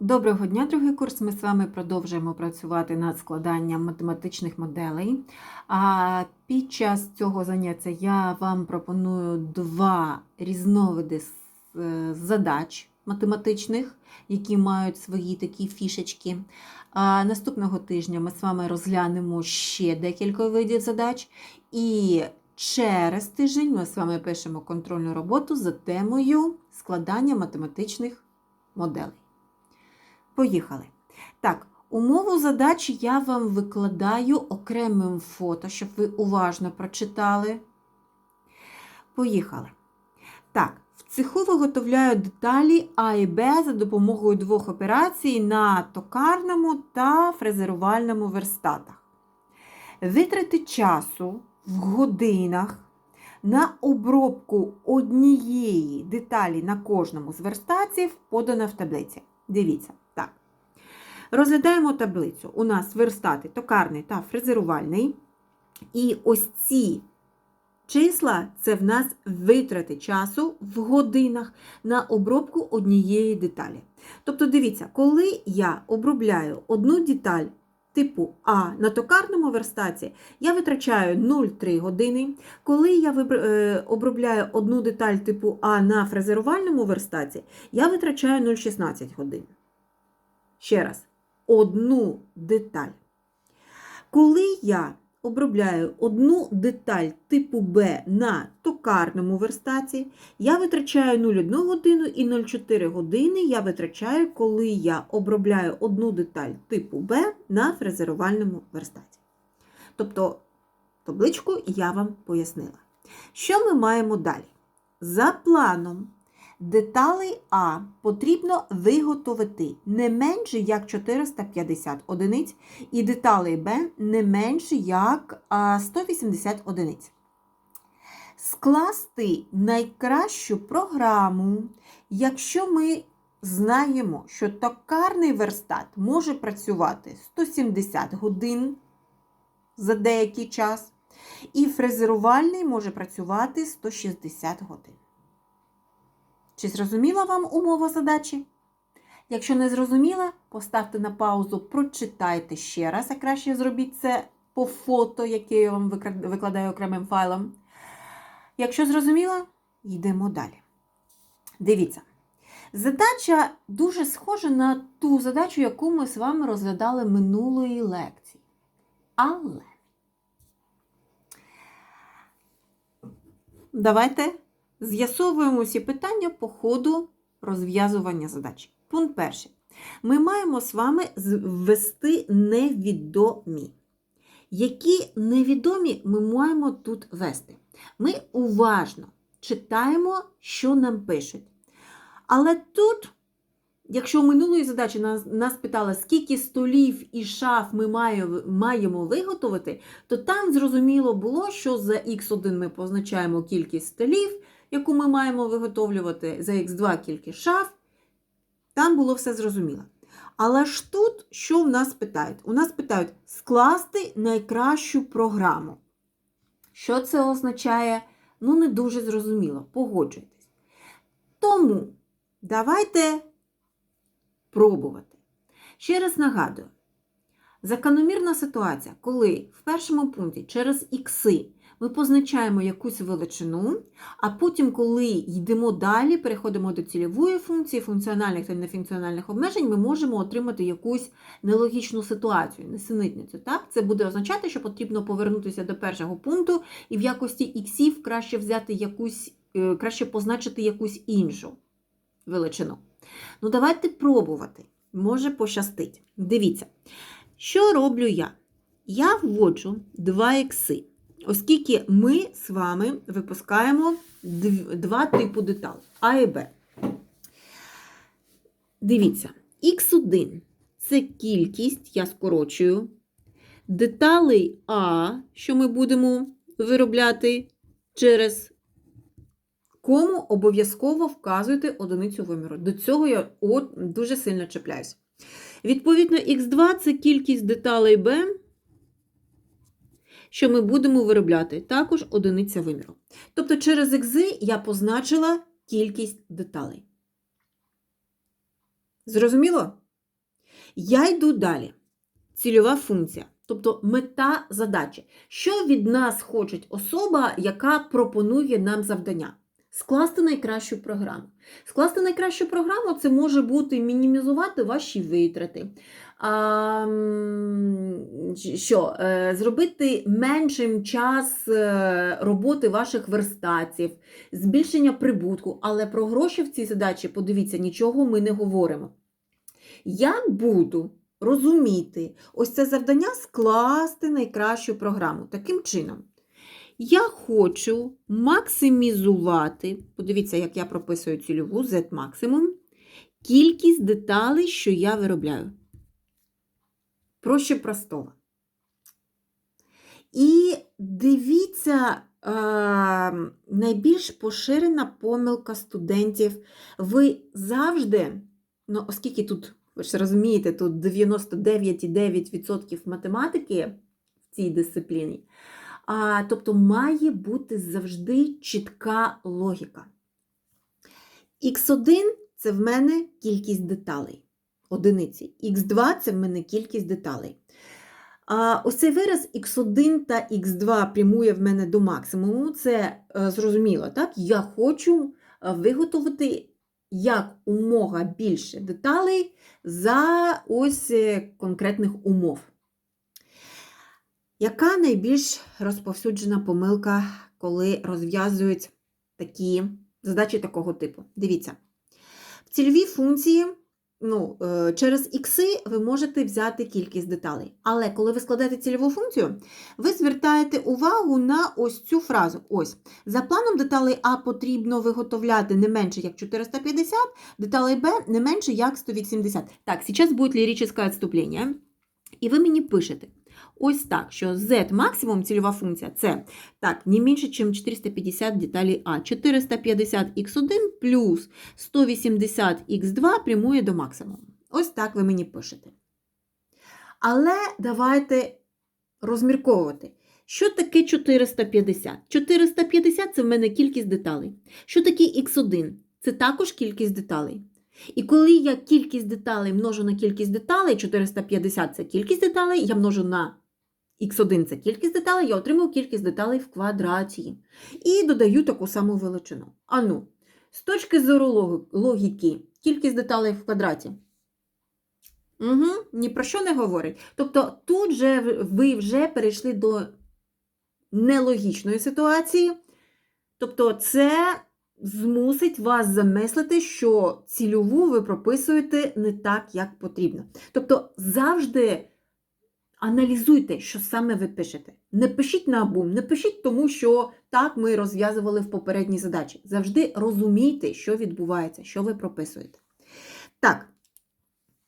Доброго дня, другий курс. Ми з вами продовжуємо працювати над складанням математичних моделей. А під час цього заняття я вам пропоную два різновиди е, задач математичних, які мають свої такі фішечки. А наступного тижня ми з вами розглянемо ще декілька видів задач. І через тиждень ми з вами пишемо контрольну роботу за темою складання математичних моделей. Поїхали. Так, умову задачі я вам викладаю окремим фото, щоб ви уважно прочитали. Поїхали. Так, в цеху виготовляють деталі А і Б за допомогою двох операцій на токарному та фрезерувальному верстатах. Витрати часу в годинах на обробку однієї деталі на кожному з верстатів подано в таблиці. Дивіться. Розглядаємо таблицю. У нас верстати токарний та фрезерувальний. І ось ці числа це в нас витрати часу в годинах на обробку однієї деталі. Тобто, дивіться, коли я обробляю одну деталь типу А на токарному верстаті, я витрачаю 0,3 години. Коли я е, обробляю одну деталь типу А на фрезерувальному верстаті, я витрачаю 0,16 годин. Ще раз, одну деталь. Коли я обробляю одну деталь типу Б на токарному верстаті, я витрачаю 0,1 годину і 0,4 години я витрачаю, коли я обробляю одну деталь типу Б на фрезерувальному верстаті. Тобто, табличку я вам пояснила. Що ми маємо далі? За планом, деталей А потрібно виготовити не менше як 450 одиниць, і деталей Б не менше як 180 одиниць. Скласти найкращу програму, якщо ми знаємо, що токарний верстат може працювати 170 годин за деякий час, і фрезерувальний може працювати 160 годин. Чи зрозуміла вам умова задачі? Якщо не зрозуміла, поставте на паузу, прочитайте ще раз, а краще зробіть це по фото, яке я вам викладаю окремим файлом. Якщо зрозуміла, йдемо далі. Дивіться. Задача дуже схожа на ту задачу, яку ми з вами розглядали минулої лекції. Але давайте з'ясовуємо всі питання по ходу розв'язування задач. Пункт перший. Ми маємо з вами ввести невідомі. Які невідомі ми маємо тут вести? Ми уважно читаємо, що нам пишуть. Але тут, якщо в минулої задачі нас, нас питали, скільки столів і шаф ми має- маємо виготовити, то там зрозуміло було, що за х1 ми позначаємо кількість столів, яку ми маємо виготовлювати, за х2 кількість шаф. Там було все зрозуміло. Але ж тут що в нас питають? У нас питають скласти найкращу програму. Що це означає? Ну, не дуже зрозуміло. Погоджуйтесь. Тому давайте пробувати. Ще раз нагадую: закономірна ситуація, коли в першому пункті через ікси ми позначаємо якусь величину, а потім, коли йдемо далі, переходимо до цільової функції, функціональних та нефункціональних обмежень, ми можемо отримати якусь нелогічну ситуацію, несенітницю. Так? Це буде означати, що потрібно повернутися до першого пункту і в якості іксів краще взяти якусь, е, краще позначити якусь іншу величину. Ну, давайте пробувати. Може пощастить. Дивіться, що роблю я? Я вводжу два ікси, оскільки ми з вами випускаємо два типу деталей А і Б. Дивіться, х1 це кількість, я скорочую, деталей А, що ми будемо виробляти через кому обов'язково вказуйте одиницю виміру. До цього я дуже сильно чіпляюсь. Відповідно, х2 це кількість деталей Б, що ми будемо виробляти, також одиниця виміру. Тобто через ікси я позначила кількість деталей. Зрозуміло? Я йду далі. Цільова функція, тобто мета задачі. Що від нас хоче особа, яка пропонує нам завдання? Скласти найкращу програму. Скласти найкращу програму це може бути мінімізувати ваші витрати. Що, е, зробити меншим час е, роботи ваших верстатів, збільшення прибутку, але про гроші в цій задачі, подивіться, нічого ми не говоримо. Як буду розуміти ось це завдання скласти найкращу програму таким чином? Я хочу максимізувати, подивіться, як я прописую цільову Z максимум, кількість деталей, що я виробляю. Проще простого. І дивіться, е, найбільш поширена помилка студентів. Ви завжди, ну, оскільки тут, ви ж розумієте, тут 99,9% математики в цій дисципліні, а, тобто має бути завжди чітка логіка. Х1 це в мене кількість деталей. Одиниці. Х2 це в мене кількість деталей. А ось цей вираз x1 та x2 прямує в мене до максимуму. Це е, зрозуміло, так? Я хочу е, виготовити як умога більше деталей за ось е, конкретних умов. Яка найбільш розповсюджена помилка, коли розв'язують такі задачі такого типу? Дивіться. В цільовій функції ну, е, через ікси ви можете взяти кількість деталей. Але коли ви складаєте цільову функцію, ви звертаєте увагу на ось цю фразу. Ось. За планом деталей А потрібно виготовляти не менше, як 450, деталей Б не менше, як 180. Так, зараз буде лірическое відступлення. І ви мені пишете. Ось так, що Z максимум цільова функція це так, не менше, ніж 450 деталей А. 450 х1 плюс 180 х2 прямує до максимуму. Ось так ви мені пишете. Але давайте розмірковувати. Що таке 450? 450 це в мене кількість деталей. Що таке х1? Це також кількість деталей. І коли я кількість деталей множу на кількість деталей, 450 це кількість деталей, я множу на х1 це кількість деталей, я отримую кількість деталей в квадраті. І додаю таку саму величину. Ану, з точки зору логіки, кількість деталей в квадраті. Угу, Ні про що не говорить. Тобто тут же ви вже перейшли до нелогічної ситуації. Тобто, це змусить вас замислити, що цільову ви прописуєте не так, як потрібно. Тобто завжди аналізуйте, що саме ви пишете. Не пишіть на абум, не пишіть тому, що так ми розв'язували в попередній задачі. Завжди розумійте, що відбувається, що ви прописуєте. Так,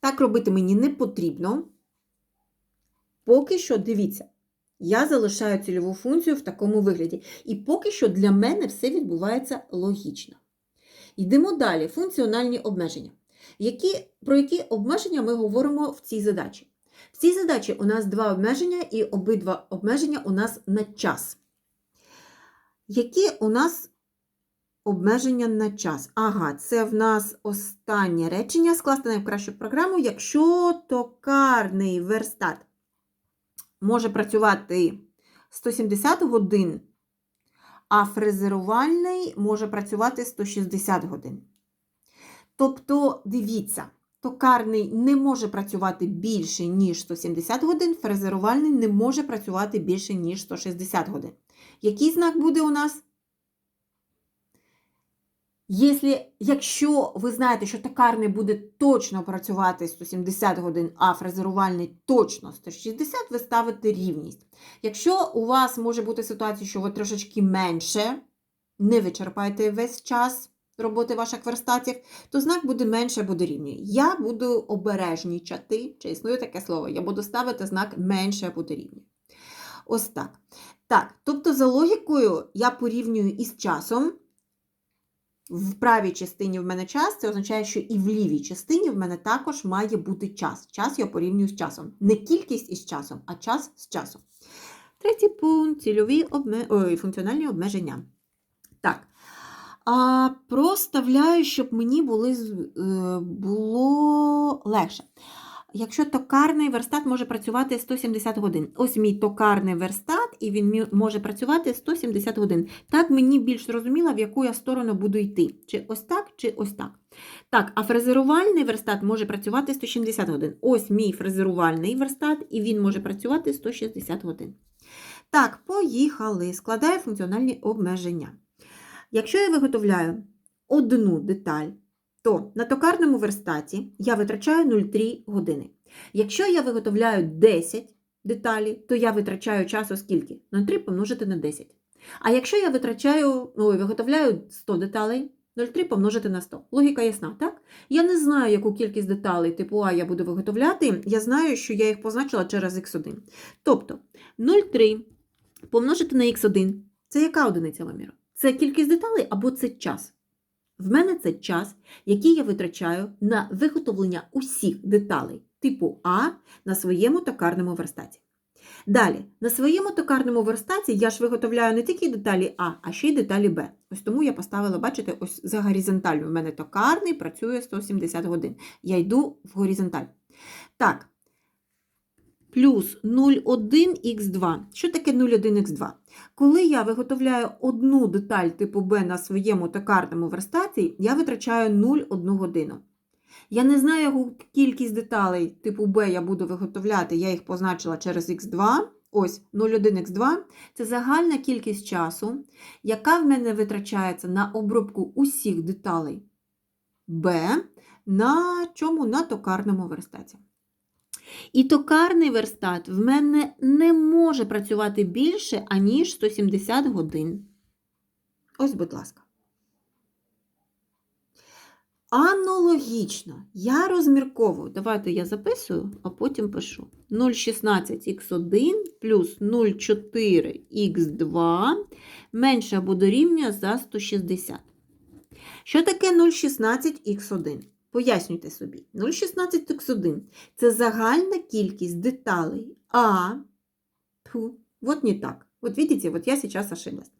так робити мені не потрібно. Поки що дивіться. Я залишаю цільову функцію в такому вигляді. І поки що для мене все відбувається логічно. Йдемо далі. Функціональні обмеження. Які, Про які обмеження ми говоримо в цій задачі? В цій задачі у нас два обмеження, і обидва обмеження у нас на час. Які у нас обмеження на час? Ага, це в нас останнє речення, скласти в кращу програму, якщо токарний верстат може працювати 170 годин, а фрезерувальний може працювати 160 годин. Тобто, дивіться, токарний не може працювати більше, ніж 170 годин, фрезерувальний не може працювати більше, ніж 160 годин. Який знак буде у нас? Якщо, якщо ви знаєте, що токарний буде точно працювати 170 годин, а фрезерувальний точно 160, ви ставите рівність. Якщо у вас може бути ситуація, що ви трошечки менше, не вичерпаєте весь час роботи ваших верстатів, то знак буде менше або дорівнює. Я буду обережнічати, чи існує таке слово, я буду ставити знак менше або дорівнює. Ось так. Так, тобто, за логікою, я порівнюю із часом. В правій частині в мене час, це означає, що і в лівій частині в мене також має бути час. Час я порівнюю з часом. Не кількість із часом, а час з часом. Третій пункт цільові обме... Ой, функціональні обмеження. Так. А, Проставляю, щоб мені були, е, було легше. Якщо токарний верстат може працювати 170 годин. Ось мій токарний верстат, і він може працювати 170 годин. Так мені більш зрозуміло, в яку я сторону буду йти. Чи ось так, чи ось так. Так, а фрезерувальний верстат може працювати 160 годин. Ось мій фрезерувальний верстат, і він може працювати 160 годин. Так, поїхали. Складаю функціональні обмеження. Якщо я виготовляю одну деталь, то на токарному верстаті я витрачаю 0,3 години. Якщо я виготовляю 10 деталей, то я витрачаю часу скільки? 0,3 помножити на 10. А якщо я витрачаю, ой, виготовляю 100 деталей, 0,3 помножити на 100. Логіка ясна, так? Я не знаю, яку кількість деталей типу А я буду виготовляти. Я знаю, що я їх позначила через х1. Тобто 0,3 помножити на х1 це яка одиниця виміру? Це кількість деталей або це час? В мене це час, який я витрачаю на виготовлення усіх деталей типу А на своєму токарному верстаті. Далі, на своєму токарному верстаті я ж виготовляю не тільки деталі А, а ще й деталі Б. Ось тому я поставила, бачите, ось за горизонталь. У мене токарний працює 170 годин. Я йду в горизонталь. Так. Плюс 0,1х2. Що таке 0,1х2? Коли я виготовляю одну деталь типу Б на своєму токарному верстаті, я витрачаю 0,1 годину. Я не знаю, яку кількість деталей типу Б я буду виготовляти, я їх позначила через х2. Ось 0,1х2 це загальна кількість часу, яка в мене витрачається на обробку усіх деталей Б на чому? На токарному верстаті. І токарний верстат в мене не може працювати більше, аніж 170 годин. Ось, будь ласка. Аналогічно, я розмірковую. Давайте я записую, а потім пишу. 0,16х1 плюс 0,4х2 менше або дорівнює за 160. Що таке 0,16х1? Пояснюйте собі. 0,16х1 це загальна кількість деталей А. Тьфу, вот не так. Вот видите, вот я сейчас ошиблась.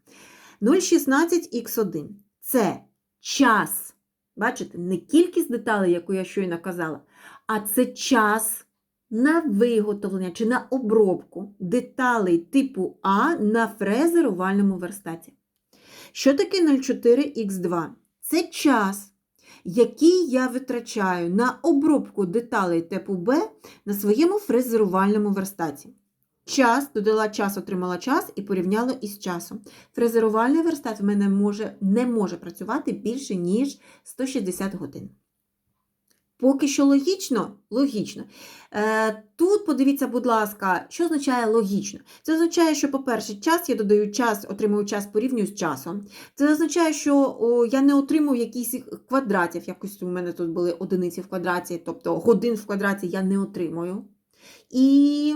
0,16х1 це час. Бачите, не кількість деталей, яку я щойно казала, а це час на виготовлення чи на обробку деталей типу А на фрезерувальному верстаті. Що таке 0,4х2? Це час, який я витрачаю на обробку деталей типу Б на своєму фрезерувальному верстаті. Час, додала час, отримала час і порівняла із часом. Фрезерувальний верстат в мене може, не може працювати більше, ніж 160 годин. Поки що логічно, логічно. Е, тут подивіться, будь ласка, що означає логічно? Це означає, що, по-перше, час я додаю час, отримую час порівнюю з часом. Це означає, що о, я не отримую якісь квадратів. Якось у мене тут були одиниці в квадраті, тобто годин в квадраті я не отримую. І,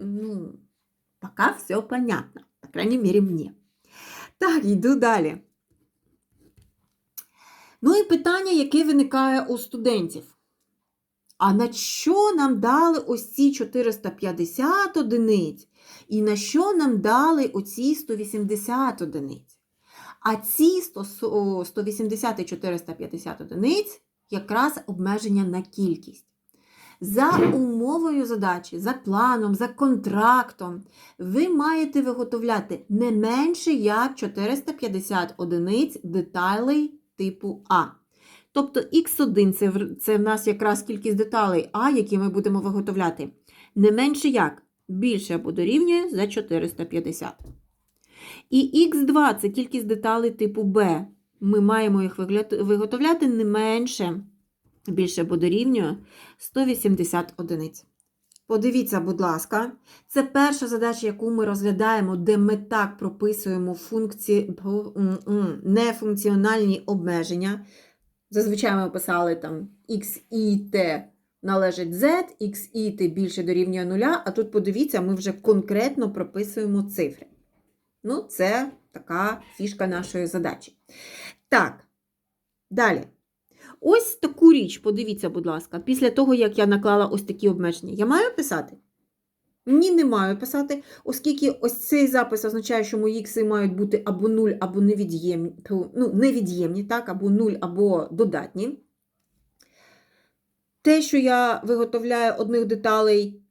ну, поки все понятно, по крайней мере, мені. Так, йду далі. Ну і питання, яке виникає у студентів. А на що нам дали ось ці 450 одиниць? І на що нам дали оці 180 одиниць? А ці 100 180 і 450 одиниць якраз обмеження на кількість. За умовою задачі, за планом, за контрактом, ви маєте виготовляти не менше як 450 одиниць деталей типу А. Тобто Х1 це, в- нас якраз кількість деталей А, які ми будемо виготовляти. Не менше як більше або дорівнює за 450. І Х2 це кількість деталей типу Б. Ми маємо їх виготовляти не менше, більше або дорівнює 180 одиниць. Подивіться, будь ласка, це перша задача, яку ми розглядаємо, де ми так прописуємо функції, нефункціональні обмеження. Зазвичай ми писали там x і t належить z, x і t більше дорівнює нуля, а тут подивіться, ми вже конкретно прописуємо цифри. Ну, це така фішка нашої задачі. Так, далі. Ось таку річ, подивіться, будь ласка, після того, як я наклала ось такі обмеження, я маю писати? Ні, не маю писати, оскільки ось цей запис означає, що мої ікси мають бути або 0, або невід'ємні, ну, невід'ємні, так, або 0, або додатні. те, що я виготовляю одних деталей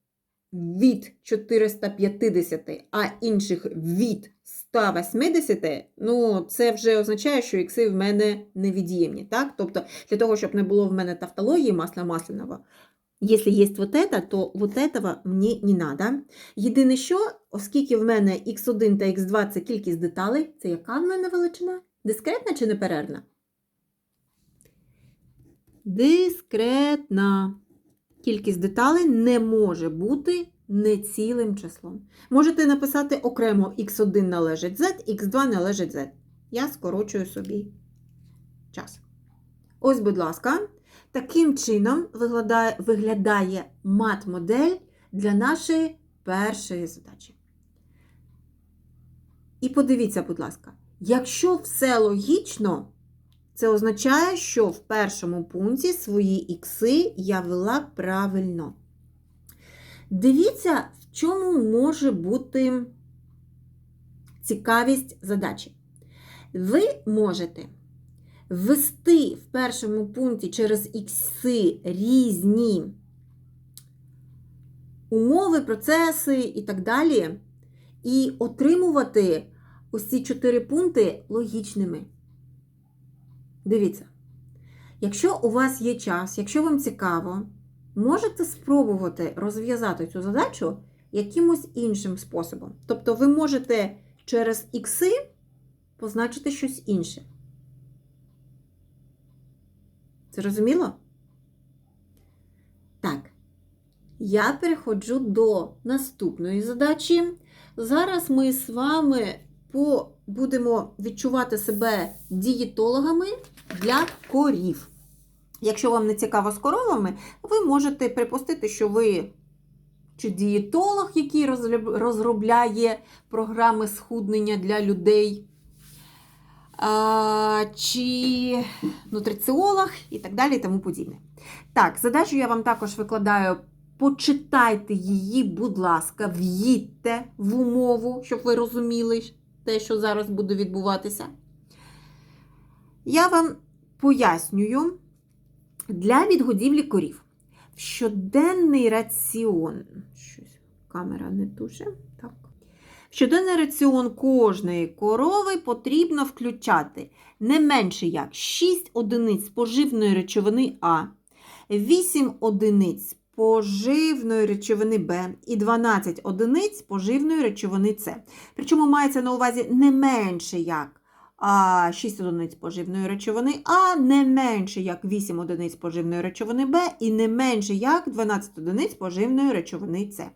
від 450, а інших від 180, ну, це вже означає, що ікси в мене невід'ємні. Так? Тобто, для того, щоб не було в мене тавтології масла масляного, Якщо є вот это, то вот этого мені не надо. Єдине що, оскільки в мене x1 та x2 це кількість деталей, це яка в мене величина? Дискретна чи неперервна? Дискретна. Кількість деталей не може бути нецілим числом. Можете написати окремо x1 належить z, x2 належить z. Я скорочую собі час. Ось, будь ласка, таким чином виглядає, виглядає мат-модель для нашої першої задачі. І подивіться, будь ласка, якщо все логічно, це означає, що в першому пункті свої ікси я вела правильно. Дивіться, в чому може бути цікавість задачі. Ви можете ввести в першому пункті через ікси різні умови, процеси і так далі, і отримувати ось ці чотири пункти логічними. Дивіться, якщо у вас є час, якщо вам цікаво, можете спробувати розв'язати цю задачу якимось іншим способом. Тобто ви можете через ікси позначити щось інше. Зрозуміло? Так. Я переходжу до наступної задачі. Зараз ми з вами будемо відчувати себе дієтологами для корів. Якщо вам не цікаво з коровами, ви можете припустити, що ви чи дієтолог, який розробляє програми схуднення для людей, чи нутриціолог і так далі і тому подібне. Так, задачу я вам також викладаю. Почитайте її, будь ласка, в'їдьте в умову, щоб ви розуміли те, що зараз буде відбуватися. Я вам пояснюю для відгодівлі корів. В щоденний раціон. Щось камера не дуже. Так. В щоденний раціон кожної корови потрібно включати не менше як 6 одиниць поживної речовини А, 8 одиниць поживної речовини Б і 12 одиниць поживної речовини С. Причому мається на увазі не менше як 6 одиниць поживної речовини А, не менше як 8 одиниць поживної речовини Б і не менше як 12 одиниць поживної речовини С.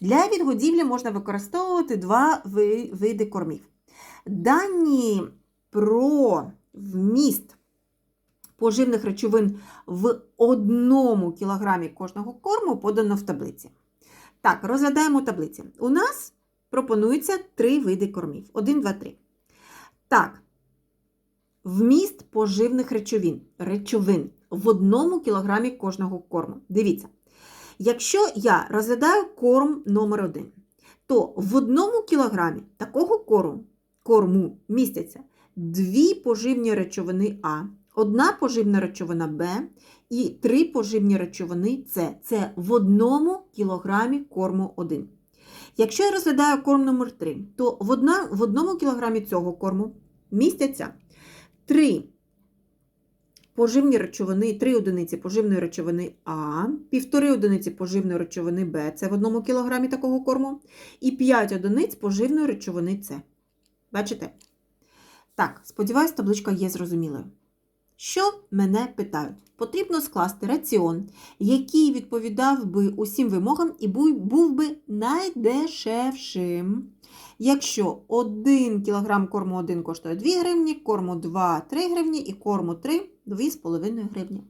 Для відгодівлі можна використовувати два види кормів. Дані про вміст поживних речовин в одному кілограмі кожного корму подано в таблиці. Так, розглядаємо таблиці. У нас пропонується три види кормів. 1, 2, 3. Так, вміст поживних речовин, речовин в одному кілограмі кожного корму. Дивіться, якщо я розглядаю корм номер 1, то в одному кілограмі такого корму, корму містяться дві поживні речовини А, одна поживна речовина Б і три поживні речовини С. Це в одному кілограмі корму 1. Якщо я розглядаю корм номер 3, то в, одна, в одному кілограмі цього корму містяться 3 поживні речовини, 3 одиниці поживної речовини А, півтори одиниці поживної речовини Б, це в одному кілограмі такого корму, і 5 одиниць поживної речовини С. Бачите? Так, сподіваюсь, табличка є зрозумілою. Що мене питають? Потрібно скласти раціон, який відповідав би усім вимогам і був, би найдешевшим. Якщо 1 кг корму 1 коштує 2 гривні, корму 2 3 гривні і корму 3 2,5 гривні.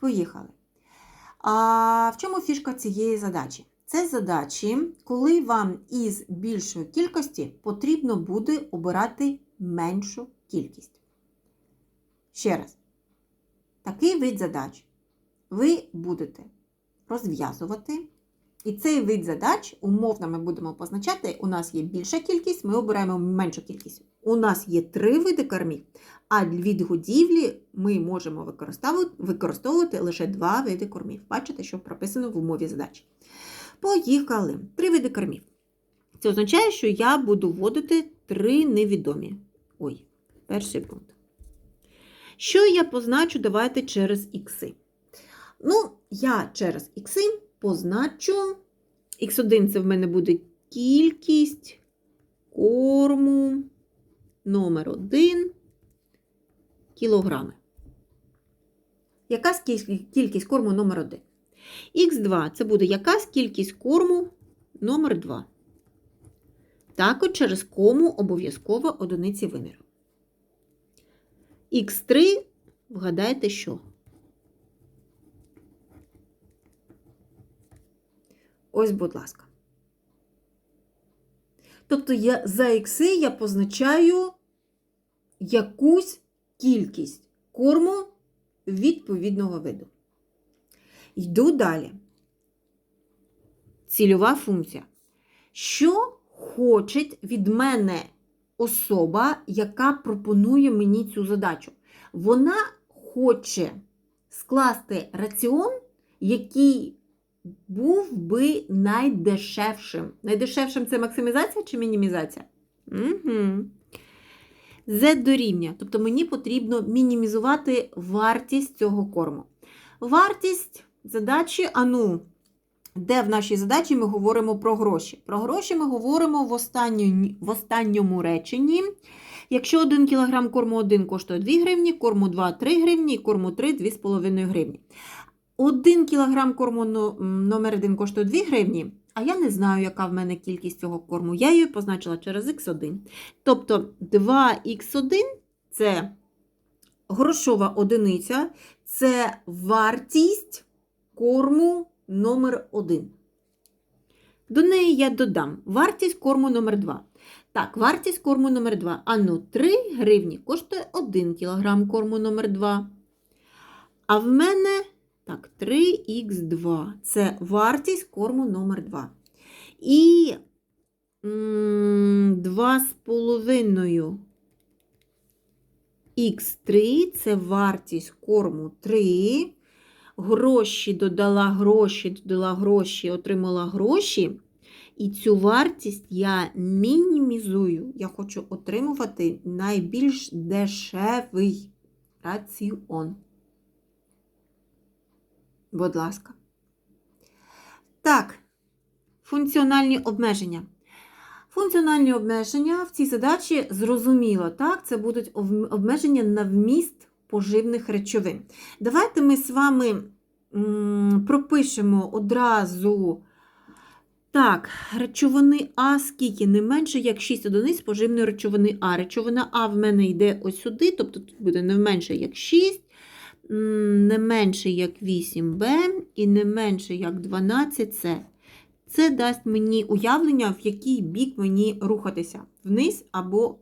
Поїхали. А в чому фішка цієї задачі? Це задачі, коли вам із більшої кількості потрібно буде обирати меншу кількість. Ще раз, такий вид задач ви будете розв'язувати І цей вид задач умовно ми будемо позначати, у нас є більша кількість, ми обираємо меншу кількість. У нас є три види кормів, а від годівлі ми можемо використовувати, лише два види кормів. Бачите, що прописано в умові задачі. Поїхали. Три види кормів. Це означає, що я буду вводити три невідомі. Ой, перший пункт. Що я позначу, давайте через ікси. Ну, я через ікси позначу. Х1 це в мене буде кількість корму номер 1 кілограми. Якась кількість корму номер 1. Х2 це буде якась кількість корму номер 2. Також через кому обов'язково одиниці виміру. Х3, вгадайте, що? Ось, будь ласка. Тобто я, за ікси я позначаю якусь кількість корму відповідного виду. Йду далі. Цільова функція. Що хоче від мене особа, яка пропонує мені цю задачу? Вона хоче скласти раціон, який був би найдешевшим. Найдешевшим це максимізація чи мінімізація? Угу. Z дорівнює. Тобто мені потрібно мінімізувати вартість цього корму. Вартість задачі, а ну, де в нашій задачі ми говоримо про гроші? Про гроші ми говоримо в, останню, в останньому реченні. Якщо 1 кг корму 1 коштує 2 гривні, корму 2 3 гривні, корму 3 2,5 гривні. 1 кг корму номер 1 коштує 2 гривні, а я не знаю, яка в мене кількість цього корму. Я її позначила через х1. Тобто 2х1 це грошова одиниця, це вартість корму номер 1. До неї я додам вартість корму номер 2. Так, вартість корму номер 2. А ну, 3 гривні коштує 1 кг корму номер 2. А в мене так, 3х2 це вартість корму номер 2. І 2,5 х3 це вартість корму 3. Гроші додала гроші, додала гроші, отримала гроші. І цю вартість я мінімізую. Я хочу отримувати найбільш дешевий раціон. Будь ласка. Так, функціональні обмеження. Функціональні обмеження в цій задачі зрозуміло, так, це будуть обмеження на вміст поживних речовин. Давайте ми з вами пропишемо одразу. Так, речовини А скільки? Не менше, як 6 одиниць поживної речовини А. Речовина А в мене йде ось сюди, тобто тут буде не менше, як 6, не менше, як 8Б і не менше, як 12С. Це дасть мені уявлення, в який бік мені рухатися: вниз або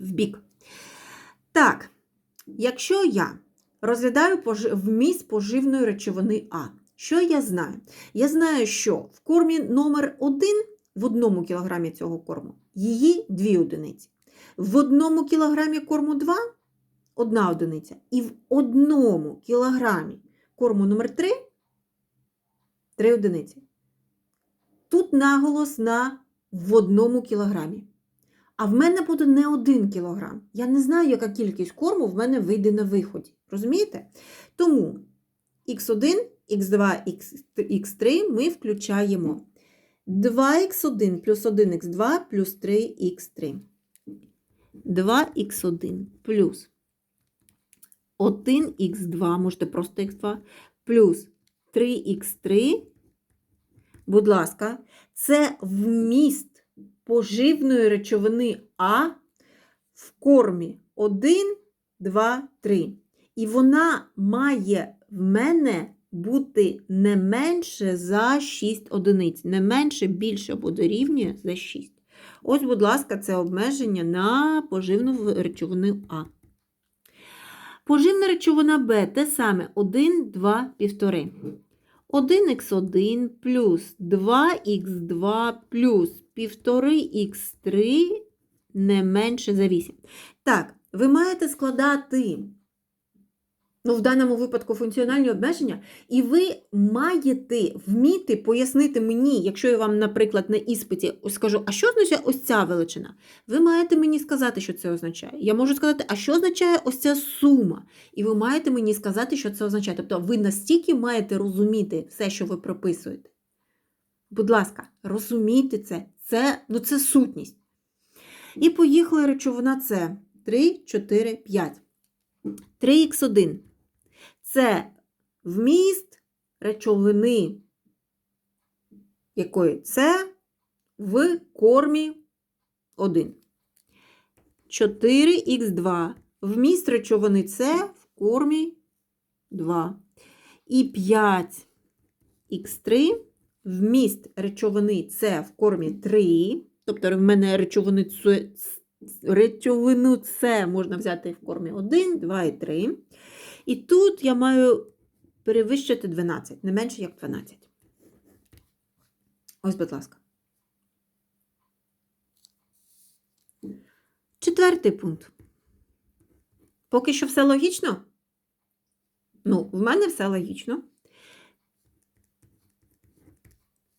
в бік. Так, якщо я розглядаю вміст поживної речовини А, що я знаю? Я знаю, що в кормі номер 1 в одному кілограмі цього корму її 2 одиниці. В одному кілограмі корму 2 одна одиниця. І в одному кілограмі корму номер 3 3 одиниці. Тут наголос на в одному кілограмі. А в мене буде не один кілограм. Я не знаю, яка кількість корму в мене вийде на виході. Розумієте? Тому х1, х2, х3 ми включаємо 2х1 плюс 1х2 плюс 3х3. 2х1 плюс 1х2, можете просто х2, плюс 3х3. Будь ласка, це вміст поживної речовини А в кормі 1, 2, 3. І вона має в мене бути не менше за 6 одиниць. Не менше, більше або дорівнює за 6. Ось, будь ласка, це обмеження на поживну речовину А. Поживна речовина Б те саме 1, 2, 1,5. 1х1 плюс 2х2 плюс 1,5х3 не менше за 8. Так, ви маєте складати, ну, в даному випадку, функціональні обмеження, і ви маєте вміти пояснити мені, якщо я вам, наприклад, на іспиті скажу, а що означає ось ця величина? Ви маєте мені сказати, що це означає. Я можу сказати, а що означає ось ця сума? І ви маєте мені сказати, що це означає. Тобто ви настільки маєте розуміти все, що ви прописуєте. Будь ласка, розумійте це. Це, ну, це сутність. І поїхала речовина С. 3, 4, 5. 3х1. Це вміст речовини, якої С в кормі 1. 4х2. Вміст речовини С в кормі 2. І 5х3. Вміст речовини С в кормі 3. Тобто в мене речовини С, речовину С можна взяти в кормі 1, 2 і 3. І тут я маю перевищити 12, не менше, як 12. Ось, будь ласка. Четвертий пункт. Поки що все логічно? Ну, в мене все логічно.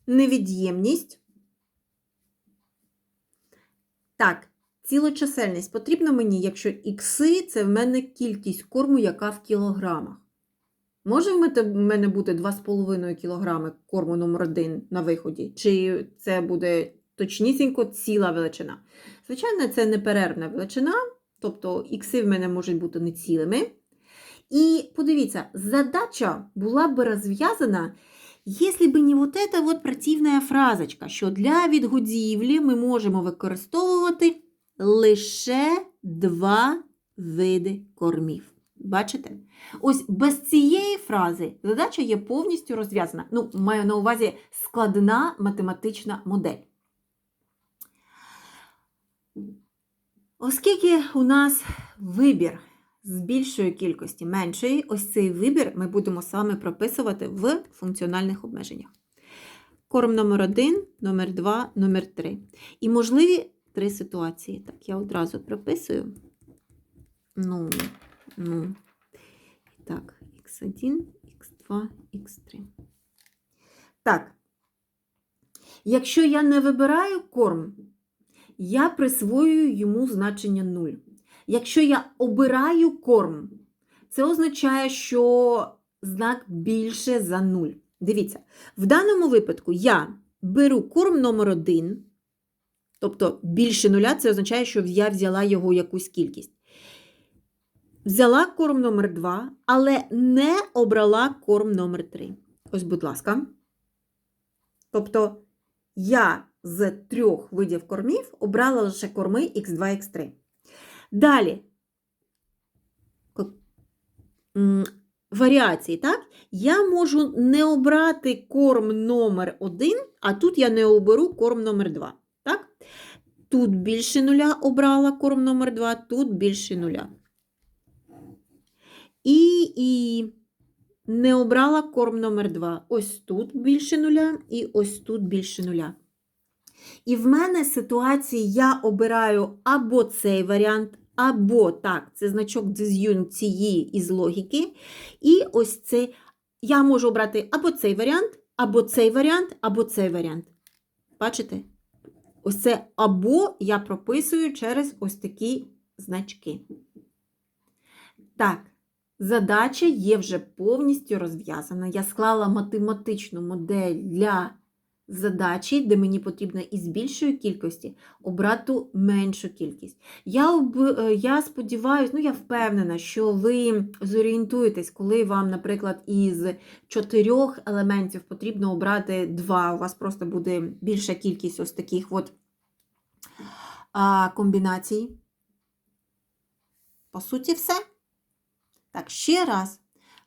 Невід'ємність. Так, цілочисельність потрібна мені, якщо ікси це в мене кількість корму, яка в кілограмах. Може в мене бути 2,5 кг корму номер 1 на виході? Чи це буде точнісінько ціла величина? Звичайно, це неперервна величина, тобто ікси в мене можуть бути не цілими. І подивіться, задача була б розв'язана, якщо б не вот эта вот противна фразочка, що для відгодівлі ми можемо використовувати лише два види кормів. Бачите? Ось без цієї фрази задача є повністю розв'язана. Ну, маю на увазі складна математична модель. Оскільки у нас вибір з більшої кількості меншої, ось цей вибір ми будемо саме прописувати в функціональних обмеженнях. Корм номер 1 номер 2 номер 3 І можливі три ситуації. Так, я одразу прописую. Ну, ну. Так, х1, х2, х3. Так. Якщо я не вибираю корм, я присвоюю йому значення 0. Якщо я обираю корм, це означає, що знак більше за 0. Дивіться, в даному випадку я беру корм номер 1, тобто більше нуля, це означає, що я взяла його якусь кількість. Взяла корм номер 2, але не обрала корм номер 3. Ось, будь ласка. Тобто, я з трьох видів кормів обрала лише корми Х2, Х3. Далі варіації, так? Я можу не обрати корм номер 1, а тут я не оберу корм номер 2. Так? Тут більше нуля обрала корм номер 2, тут більше нуля. І і не обрала корм номер 2. Ось тут більше нуля, і ось тут більше нуля. І в мене ситуації я обираю або цей варіант, або так, це значок диз'юнкції із логіки. І ось цей я можу обрати або цей варіант, або цей варіант, або цей варіант. Бачите? Ось це або я прописую через ось такі значки. Так, задача є вже повністю розв'язана. Я склала математичну модель для задачі, де мені потрібно із більшої кількості обрати меншу кількість. Я е, я сподіваюся, ну я впевнена, що ви зорієнтуєтесь, коли вам, наприклад, із чотирьох елементів потрібно обрати два. У вас просто буде більша кількість ось таких от а, комбінацій. По суті, все. Так, ще раз.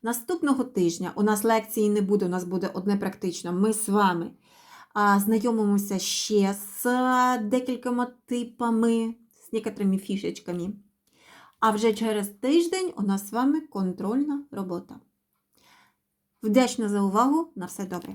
Наступного тижня у нас лекції не буде, у нас буде одне практично. Ми з вами знайомимося ще з декількома типами, з некоторими фішечками. А вже через тиждень у нас з вами контрольна робота. Вдячна за увагу. На все добре.